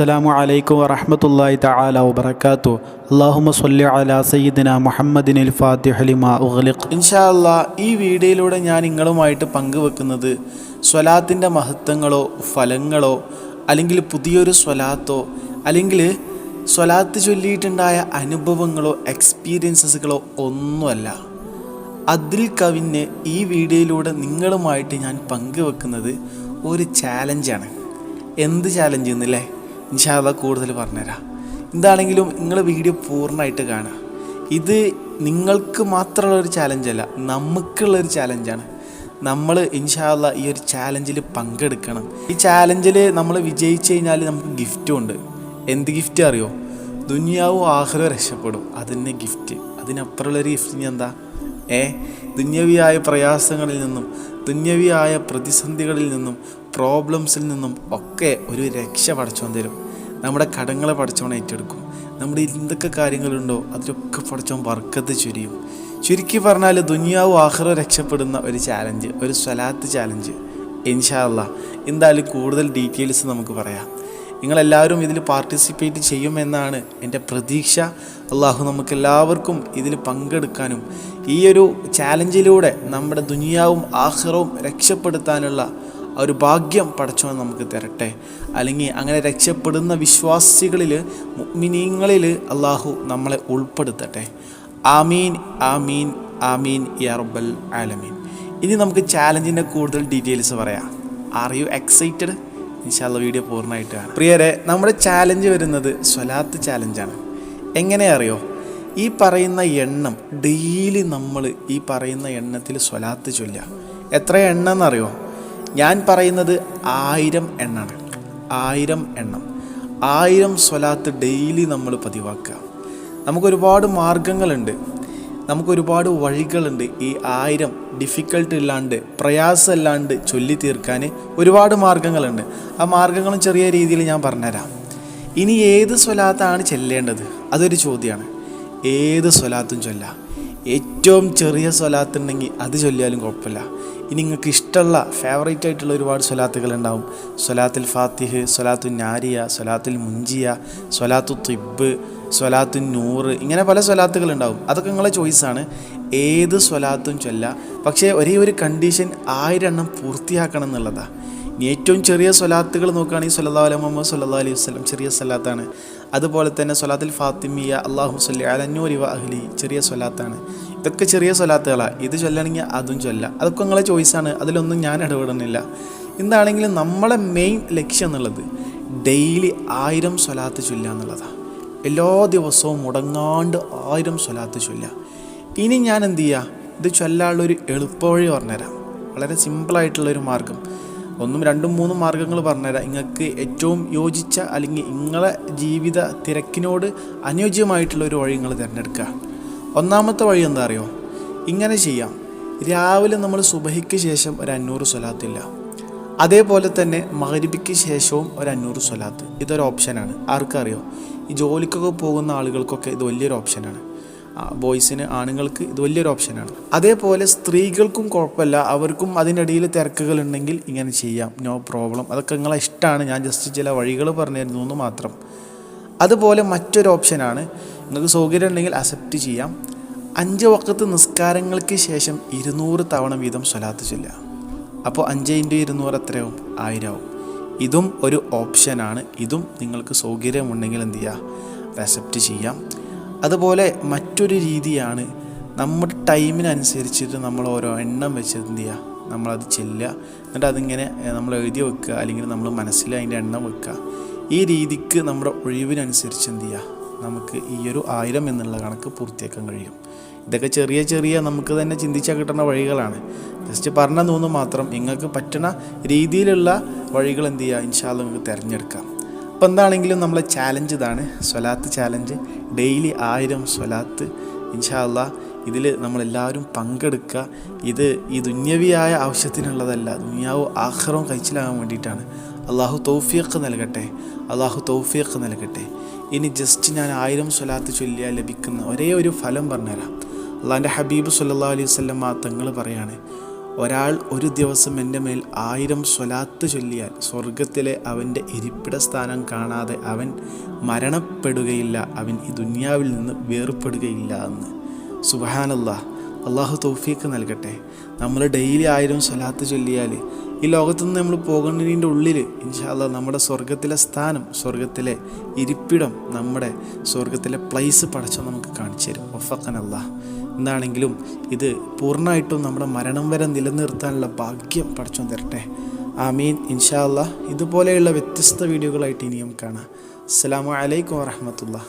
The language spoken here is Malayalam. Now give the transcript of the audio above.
അസ്സലാമു അലൈക്കും വറഹ്മത്തുള്ളാഹി തആല വാത്തു മുഹമ്മദിനിൽ ഫാത്തിഹ ലിമാ ഉഗ്ലിഖ്. ഇൻഷാ അല്ലാ ഈ വീഡിയോയിലൂടെ ഞാൻ നിങ്ങളുമായിട്ട് പങ്കുവെക്കുന്നത് സ്വലാത്തിന്റെ മഹത്വങ്ങളോ ഫലങ്ങളോ അല്ലെങ്കിൽ പുതിയൊരു സ്വലാത്തോ അല്ലെങ്കിൽ സ്വലാത്ത് ചൊല്ലിയിട്ടുണ്ടായ അനുഭവങ്ങളോ എക്സ്പീരിയൻസസുകളോ ഒന്നുമല്ല. അതിൽ കവിഞ്ഞ് ഈ വീഡിയോയിലൂടെ നിങ്ങളുമായിട്ട് ഞാൻ പങ്കുവെക്കുന്നത് ഒരു ചാലഞ്ചാണ്. എന്ത് ചാലഞ്ച് എന്നല്ലേ ഇൻഷാല്ല കൂടുതൽ പറഞ്ഞുതരാം. എന്താണെങ്കിലും നിങ്ങൾ വീഡിയോ പൂർണമായിട്ട് കാണുക. ഇത് നിങ്ങൾക്ക് മാത്രമുള്ള ഒരു ചാലഞ്ചല്ല നമുക്കുള്ളൊരു ചാലഞ്ചാണ്. നമ്മൾ ഇൻഷാല്ല ഈ ഒരു ചാലഞ്ചിൽ പങ്കെടുക്കണം. ഈ ചാലഞ്ചിൽ നമ്മൾ വിജയിച്ചു കഴിഞ്ഞാൽ നമുക്ക് ഗിഫ്റ്റും ഉണ്ട്. എന്ത് ഗിഫ്റ്റ് അറിയോ? ദുനിയാവും ആഹ്ലോ രക്ഷപ്പെടും. അതിന്റെ ഗിഫ്റ്റ്. അതിനപ്പുറമുള്ളൊരു ഗിഫ്റ്റ് ഇനി എന്താ? ഏ? ദുന്യവിയായ പ്രയാസങ്ങളിൽ നിന്നും ദുന്യവിയായ പ്രതിസന്ധികളിൽ നിന്നും പ്രോബ്ലംസിൽ നിന്നും ഒക്കെ ഒരു രക്ഷ പടച്ചോൻ തരും. നമ്മുടെ കടങ്ങളെ പടച്ചോൻ ഏറ്റെടുക്കും. നമ്മുടെ എന്തൊക്കെ കാര്യങ്ങളുണ്ടോ അതിലൊക്കെ പടച്ചോൻ വർക്കത്ത് ചുരിയും. ചുരുക്കി പറഞ്ഞാൽ ദുനിയാവും ആഹ്റോ രക്ഷപ്പെടുന്ന ഒരു ചാലഞ്ച് ഒരു സ്വലാത്ത് ചാലഞ്ച് ഇൻഷാല്ല എന്തായാലും കൂടുതൽ ഡീറ്റെയിൽസ് നമുക്ക് പറയാം. നിങ്ങളെല്ലാവരും ഇതിൽ പാർട്ടിസിപ്പേറ്റ് ചെയ്യുമെന്നാണ് എന്റെ പ്രതീക്ഷ. അള്ളാഹു നമുക്ക് എല്ലാവർക്കും ഇതിൽ പങ്കെടുക്കാനും ഈ ഒരു ചാലഞ്ചിലൂടെ നമ്മുടെ ദുനിയാവും ആഹ്റവും രക്ഷപ്പെടുത്താനുള്ള ആ ഒരു ഭാഗ്യം പടച്ചവൻ നമുക്ക് തരട്ടെ. അല്ലെങ്കിൽ അങ്ങനെ രക്ഷപ്പെടുന്ന വിശ്വാസികളിൽ മിനിങ്ങളിൽ അള്ളാഹു നമ്മളെ ഉൾപ്പെടുത്തട്ടെ. ആമീൻ ആമീൻ ആമീൻ യാ റബ്ബൽ ആലമീൻ. ഇനി നമുക്ക് ചാലഞ്ചിന്റെ കൂടുതൽ ഡീറ്റെയിൽസ് പറയാം. ആർ യു എക്സൈറ്റഡ് ഇൻഷാല്ല വീഡിയോ പൂർണമായിട്ട് പ്രിയരെ നമ്മുടെ ചാലഞ്ച് വരുന്നത് സ്വലാത്ത് ചാലഞ്ചാണ് എങ്ങനെ അറിയോ? ഈ പറയുന്ന എണ്ണം ഡെയിലി നമ്മൾ ഈ പറയുന്ന എണ്ണത്തിൽ സ്വലാത്ത് ചൊല്ലുക. എത്ര എണ്ണം എന്നറിയോ ഞാൻ പറയുന്നത് ആയിരം എണ്ണാണ്. ആയിരം എണ്ണം. ആയിരം സ്വലാത്ത് ഡെയിലി നമ്മൾ പതിവാക്കുക. നമുക്കൊരുപാട് മാർഗങ്ങളുണ്ട്. നമുക്കൊരുപാട് വഴികളുണ്ട് ഈ ആയിരം ഡിഫിക്കൽട്ട് ഇല്ലാണ്ട് പ്രയാസമില്ലാണ്ട് ചൊല്ലി തീർക്കാൻ ഒരുപാട് മാർഗങ്ങളുണ്ട്. ആ മാർഗങ്ങളും ചെറിയ രീതിയിൽ ഞാൻ പറഞ്ഞുതരാം. ഇനി ഏത് സ്വലാത്താണ് ചെല്ലേണ്ടത്? അതൊരു ചോദ്യമാണ്. ഏത് സ്വലാത്തും ചൊല്ലാം. ഏറ്റവും ചെറിയ സ്വലാത്തുണ്ടെങ്കിൽ അത് ചൊല്ലിയാലും കുഴപ്പമില്ല. ഇനി നിങ്ങൾക്ക് ഇഷ്ടമുള്ള ഫേവറേറ്റ് ആയിട്ടുള്ള ഒരുപാട് സ്വലാത്തുകൾ ഉണ്ടാവും. സ്വലാത്തുൽ ഫാത്തിഹ് സ്വലാത്തുൽ നാരിയ സ്വലാത്തുൽ മുഞ്ചിയ സ്വലാത്തു തിബ് സ്വലാത്തു നൂറ് ഇങ്ങനെ പല സ്വലാത്തുകൾ ഉണ്ടാവും. അതൊക്കെ നിങ്ങളെ ചോയ്സാണ് ഏത് സ്വലാത്തും ചൊല്ല. പക്ഷേ ഒരേ ഒരു കണ്ടീഷൻ ആയിരം എണ്ണം പൂർത്തിയാക്കണം എന്നുള്ളതാണ് ഏറ്റവും ചെറിയ സ്വലാത്തുകൾ നോക്കുകയാണെങ്കിൽ സല്ലാ അലൈഹി മുഹമ്മദ് സല്ലാ അലൈഹി വസ്ലം ചെറിയ സ്വലാത്താണ്. അതുപോലെ തന്നെ സ്വലാത്തുൽ ഫാത്തിമിയ അള്ളാഹു സല്ലി അലന്നൂരി വ അഹ്ലി ചെറിയ സ്വലാത്താണ്. ഇതൊക്കെ ചെറിയ സ്വലാത്തുകളാണ് ഇത് ചൊല്ലണമെങ്കിൽ അതും ചൊല്ലാം. അതൊക്കെ നിങ്ങളെ ചോയ്സാണ് അതിലൊന്നും ഞാൻ ഇടപെടുന്നില്ല. എന്താണെങ്കിലും നമ്മളെ മെയിൻ ലക്ഷ്യം എന്നുള്ളത് ഡെയിലി ആയിരം സ്വലാത്ത് ചൊല്ലുക എന്നുള്ളതാണ് എല്ലാ ദിവസവും മുടങ്ങാണ്ട് ആയിരം സ്വലാത്ത് ചൊല്ലുക. ഇനി ഞാൻ എന്ത് ചെയ്യുക? ഇത് ചൊല്ലാനുള്ളൊരു എളുപ്പവഴി പറഞ്ഞുതരാം. വളരെ സിമ്പിളായിട്ടുള്ളൊരു മാർഗം. ഒന്നും രണ്ടും മൂന്നും മാർഗങ്ങൾ പറഞ്ഞുതരാം. നിങ്ങൾക്ക് ഏറ്റവും യോജിച്ച അല്ലെങ്കിൽ നിങ്ങളെ ജീവിത തിരക്കിനോട് അനുയോജ്യമായിട്ടുള്ള ഒരു വഴി നിങ്ങൾ തിരഞ്ഞെടുക്കുക. ഒന്നാമത്തെ വഴി എന്താ അറിയോ? ഇങ്ങനെ ചെയ്യാം. രാവിലെ നമ്മൾ സുബഹിക്ക് ശേഷം ഒരു അഞ്ഞൂറ് സ്വലാത്തില്ല അതേപോലെ തന്നെ മകരിബിക്ക് ശേഷവും ഒരു അഞ്ഞൂറ് സ്വലാത്ത്. ഇതൊരു ഓപ്ഷനാണ് ആർക്കറിയോ? ഈ ജോലിക്കൊക്കെ പോകുന്ന ആളുകൾക്കൊക്കെ ഇത് വലിയൊരു ഓപ്ഷനാണ് ബോയ്സിന് ആണുങ്ങൾക്ക് ഇത് വലിയൊരു ഓപ്ഷനാണ് അതേപോലെ സ്ത്രീകൾക്കും കുഴപ്പമില്ല. അവർക്കും അതിനിടയിൽ തിരക്കുകൾ ഉണ്ടെങ്കിൽ ഇങ്ങനെ ചെയ്യാം. നോ പ്രോബ്ലം അതൊക്കെ നിങ്ങളെ ഇഷ്ടമാണ്. ഞാൻ ജസ്റ്റ് ചില വഴികൾ പറഞ്ഞു തരുന്നു എന്ന് മാത്രം. അതുപോലെ മറ്റൊരു ഓപ്ഷനാണ് നിങ്ങൾക്ക് സൗകര്യം ഉണ്ടെങ്കിൽ അക്സെപ്റ്റ് ചെയ്യാം. അഞ്ച് വക്കത്ത് നിസ്കാരങ്ങൾക്ക് ശേഷം ഇരുന്നൂറ് തവണ വീതം സ്വലാത്ത് ചൊല്ലുക. അപ്പോൾ അഞ്ച് ഇന്റു ഇരുന്നൂറ് എത്രയാവും? ആയിരമാവും ഇതും ഒരു ഓപ്ഷനാണ് ഇതും നിങ്ങൾക്ക് സൗകര്യമുണ്ടെങ്കിൽ എന്ത് ചെയ്യുക? അക്സെപ്റ്റ് ചെയ്യാം. അതുപോലെ മറ്റൊരു രീതിയാണ് നമ്മുടെ ടൈമിനനുസരിച്ചിട്ട് നമ്മൾ ഓരോ എണ്ണം വെച്ച് എന്ത് ചെയ്യുക? നമ്മളത് ചെല്ലുക. എന്നിട്ട് അതിങ്ങനെ നമ്മൾ എഴുതി വെക്കുക. അല്ലെങ്കിൽ നമ്മൾ മനസ്സിൽ അതിന്റെ എണ്ണം വെക്കുക. ഈ രീതിക്ക് നമ്മുടെ ഒഴിവിനനുസരിച്ച് എന്ത് ചെയ്യുക? നമുക്ക് ഈ ഒരു ആയിരം എന്നുള്ള കണക്ക് പൂർത്തിയാക്കാൻ കഴിയും. ഇതൊക്കെ ചെറിയ ചെറിയ നമുക്ക് തന്നെ ചിന്തിച്ചാൽ കിട്ടുന്ന വഴികളാണ്. ജസ്റ്റ് പറഞ്ഞ തോന്നു മാത്രം നിങ്ങൾക്ക് പറ്റുന്ന രീതിയിലുള്ള വഴികൾ എന്ത് ചെയ്യുക? ഇൻഷാല്ല നിങ്ങൾക്ക് തിരഞ്ഞെടുക്കാം. അപ്പോൾ എന്താണെങ്കിലും നമ്മളെ ചാലഞ്ച് ഇതാണ്. സ്വലാത്ത് ചാലഞ്ച് ഡെയിലി ആയിരം സ്വലാത്ത്. ഇൻഷാല്ല ഇതിൽ നമ്മളെല്ലാവരും പങ്കെടുക്കുക. ഇത് ഈ ദുന്യവിയായ ആവശ്യത്തിനുള്ളതല്ല. ദുന്യാവ് ആഹ്റവും കഴിച്ചിലാകാൻ വേണ്ടിയിട്ടാണ്. അള്ളാഹു തൗഫീഖ് നൽകട്ടെ. അള്ളാഹു തൗഫീഖ് നൽകട്ടെ. ഇനി ജസ്റ്റ് ഞാൻ ആയിരം സ്വലാത്ത് ചൊല്ലിയാൽ ലഭിക്കുന്ന ഒരേ ഒരു ഫലം പറഞ്ഞുതരാം. അള്ളാഹിന്റെ ഹബീബ് സല്ലാ അലൈഹി വല്ലം തങ്ങൾ പറയാണ് ഒരാൾ ഒരു ദിവസം എന്റെ മേൽ ആയിരം സ്വലാത്ത് ചൊല്ലിയാൽ സ്വർഗത്തിലെ അവന്റെ ഇരിപ്പിട സ്ഥാനം കാണാതെ അവൻ മരണപ്പെടുകയില്ല അവൻ ഈ ദുന്യാവിൽ നിന്ന് വേർപ്പെടുകയില്ല എന്ന്. സുബഹാനല്ലാ അള്ളാഹു തൗഫീക്ക് നൽകട്ടെ. നമ്മൾ ഡെയിലി ആയിരം സ്വലാത്ത് ചൊല്ലിയാൽ ഈ ലോകത്തു നിന്ന് നമ്മൾ പോകുന്നതിന്റെ ഉള്ളിൽ ഇൻഷാല്ല നമ്മുടെ സ്വർഗത്തിലെ സ്ഥാനം സ്വർഗത്തിലെ ഇരിപ്പിടം നമ്മുടെ സ്വർഗത്തിലെ പ്ലേസ് പടച്ചോ നമുക്ക് കാണിച്ചു തരും. ഒഫക്കനല്ല എന്താണെങ്കിലും ഇത് പൂർണമായിട്ടും നമ്മുടെ മരണം വരെ നിലനിർത്താനുള്ള ഭാഗ്യം പഠിച്ചു തരട്ടെ. ആമീൻ. ഇൻഷാല്ല ഇതുപോലെയുള്ള വ്യത്യസ്ത വീഡിയോകളായിട്ട് ഇനിയും കാണാം. അസ്സാം വലൈക്കും വാഹമത്തുള്ള